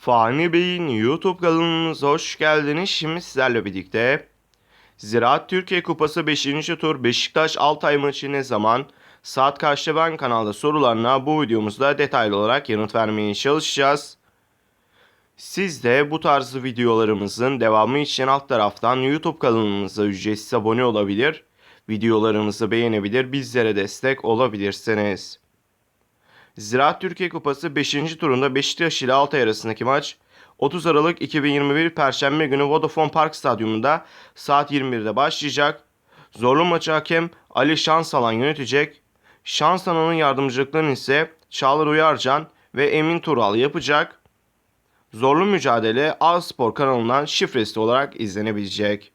Fani Bey'in YouTube kanalımıza hoş geldiniz. Şimdi sizlerle birlikte Ziraat Türkiye Kupası 5. tur Beşiktaş Altay maçı ne zaman? Saat kaçta ben kanalda sorularına bu videomuzda detaylı olarak yanıt vermeye çalışacağız. Siz de bu tarz videolarımızın devamı için alt taraftan YouTube kanalımıza ücretsiz abone olabilir, videolarımızı beğenebilir, bizlere destek olabilirsiniz. Ziraat Türkiye Kupası 5. turunda Beşiktaş ile Altay arasındaki maç 30 Aralık 2021 Perşembe günü Vodafone Park Stadyumunda saat 21'de başlayacak. Zorlu maçı hakem Ali Şansalan yönetecek. Şansalan'ın yardımcılıklarını ise Çağlar Uyarcan ve Emin Tural yapacak. Zorlu mücadele A Spor kanalından şifresi olarak izlenebilecek.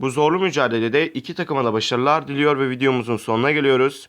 Bu zorlu mücadelede iki takıma da başarılar diliyor ve videomuzun sonuna geliyoruz.